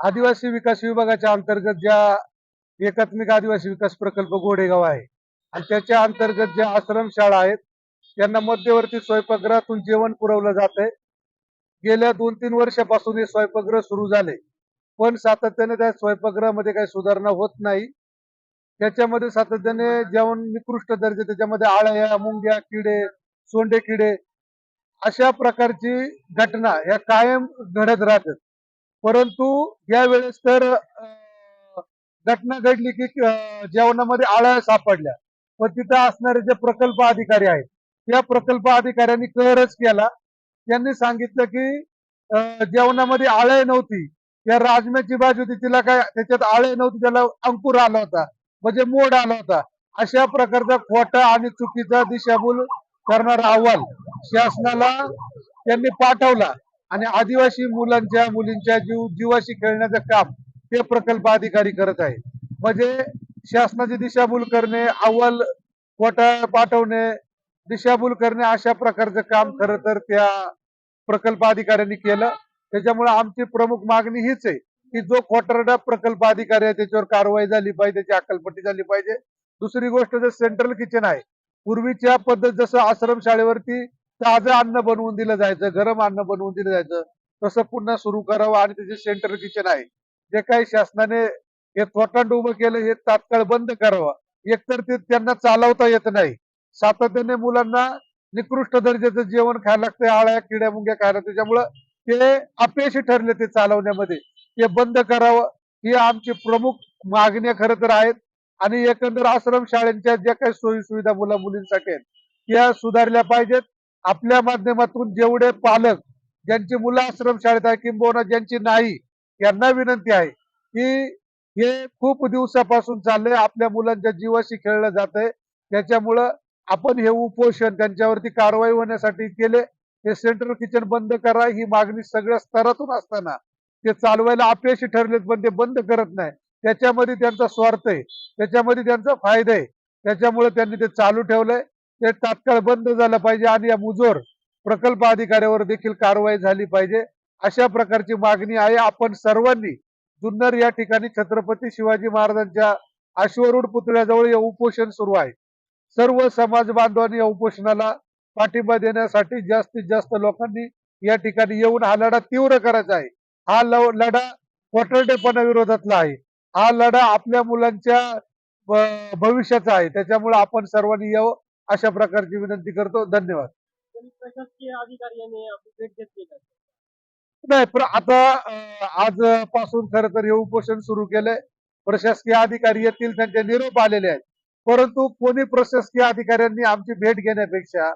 आदिवासी विकास विभागाच्या अंतर्गत ज्या एकात्मिक आदिवासी विकास प्रकल्प गोडेगाव आहे आणि त्याच्या अंतर्गत ज्या आश्रम शाळा आहेत त्यांना मध्यवर्ती स्वयंपाकगृहातून जेवण पुरवलं जात आहे गेल्या दोन तीन वर्षापासून हे स्वयंपाकगृह सुरू झाले पण सातत्याने त्या स्वयंपाकगृहामध्ये काही सुधारणा होत नाही. त्याच्यामध्ये सातत्याने जेवण निकृष्ट दर्जे त्याच्यामध्ये आळ्या मुंग्या किडे सोंडे किडे अशा प्रकारची घटना या कायम घडत राहतात. परंतु या वेळेस तर घटना घडली की जेवणामध्ये आळ्या सापडल्या. पण तिथं असणारे जे प्रकल्प अधिकारी आहेत त्या प्रकल्प अधिकाऱ्यांनी कहरच केला. त्यांनी सांगितलं की जेवणामध्ये आळे नव्हती. त्या राजम्याची बाजू होती तिला काय त्याच्यात आळे नव्हती त्याला अंकुर आला होता म्हणजे मोड आला होता. अशा प्रकारचा खोटा आणि चुकीचा दिशाभूल करणारा अहवाल शासनाला त्यांनी पाठवला. आणि आदिवासी मुलांच्या मुलींच्या जीव जीवाशी खेळण्याचं काम ते प्रकल्प अधिकारी करत आहे म्हणजे शासनाची दिशाभूल करणे अहवाल कोटा पाठवणे दिशाभूल करणे अशा प्रकारचं काम खरं तर त्या प्रकल्प अधिकाऱ्यांनी केलं. त्याच्यामुळे आमची प्रमुख मागणी हीच आहे की जो खोटारडा प्रकल्प अधिकारी आहे त्याच्यावर कारवाई झाली पाहिजे त्याची अकलपट्टी झाली पाहिजे. दुसरी गोष्ट जर सेंट्रल किचन आहे पूर्वीच्या पद्धत जसं आश्रम शाळेवरती ताजं अन्न बनवून दिलं जायचं गरम अन्न बनवून दिलं जायचं तसं पुन्हा सुरू करावं आणि त्याचे सेंट्रल किचन आहे. जे काही शासनाने हे थोटांड उभं केलं हे तात्काळ बंद करावं. एकतर ते त्यांना चालवता येत नाही. सातत्याने मुलांना निकृष्ट दर्जाचं जेवण खायला लागतं आळ्या किड्या मुंग्या खायला त्याच्यामुळं ते अपयशी ठरले ते चालवण्यामध्ये. ते बंद करावं ही आमची प्रमुख मागण्या खरं तर आहेत. आणि एकंदर आश्रम शाळेच्या ज्या काही सोयी सुविधा मुला मुलींसाठी आहेत त्या सुधारल्या पाहिजेत. आपल्या माध्यमातून जेवढे पालक ज्यांची मुलं आश्रम शाळेत आहे किंबहुना ज्यांची नाही यांना विनंती आहे की हे खूप दिवसापासून चाललंय आपल्या मुलांच्या जीवाशी खेळलं जात आहे त्याच्यामुळं आपण हे उपोषण त्यांच्यावरती कारवाई होण्यासाठी केले. हे सेंट्रल किचन बंद करा ही मागणी सगळ्या स्तरातून असताना. ते चालवायला अपयशी ठरलेत पण ते बंद करत नाही. त्याच्यामध्ये त्यांचा स्वार्थ आहे. त्याच्यामध्ये त्यांचा फायदा आहे. त्याच्यामुळे त्यांनी ते चालू ठेवलंय. ते तात्काळ बंद झालं पाहिजे आणि या मुजोर प्रकल्प अधिकाऱ्यावर देखील कारवाई झाली पाहिजे. अशा प्रकारची मागणी आहे. आपण सर्वांनी जुन्नर या ठिकाणी छत्रपती शिवाजी महाराजांच्या अश्वरूढ पुतळ्याजवळ हे उपोषण सुरू आहे. सर्व समाज बांधवांनी या उपोषणाला पाठिंबा देण्यासाठी जास्तीत जास्त लोकांनी या ठिकाणी येऊन हा लढा तीव्र करायचा आहे. हा लढा कोटरडेपणा विरोधातला आहे. हा लढा आपल्या मुलांच्या भविष्याचा आहे. त्याच्यामुळे आपण सर्वांनी यावं. अशा प्रकारची विनंती करतो. धन्यवाद. प्रशासकीय भेट घेतली नाही पण आता आज पासून खर तर हे उपोषण सुरू केलंय. प्रशासकीय अधिकारी येतील त्यांचे निरोप आलेले आहेत. परंतु कोणी प्रशासकीय अधिकाऱ्यांनी आमची भेट घेण्यापेक्षा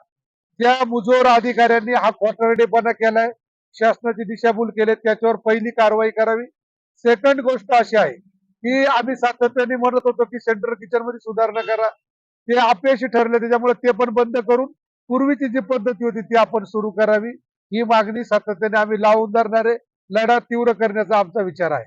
ज्या मुजोर अधिकाऱ्यांनी हा खोटारडेपणा केलाय शासनाची दिशाभूल केले त्याच्यावर पहिली कारवाई करावी. सेकंड गोष्ट अशी आहे की आम्ही सातत्याने म्हणत होतो की सेंट्रल किचनमध्ये सुधारणा करा. ते अपयशी ठरले त्याच्यामुळे ते पण बंद करून पूर्वीची जी पद्धती होती ती आपण सुरू करावी. ही मागणी सातत्याने आम्ही लावून धरणारे लढा तीव्र करण्याचा आमचा विचार आहे.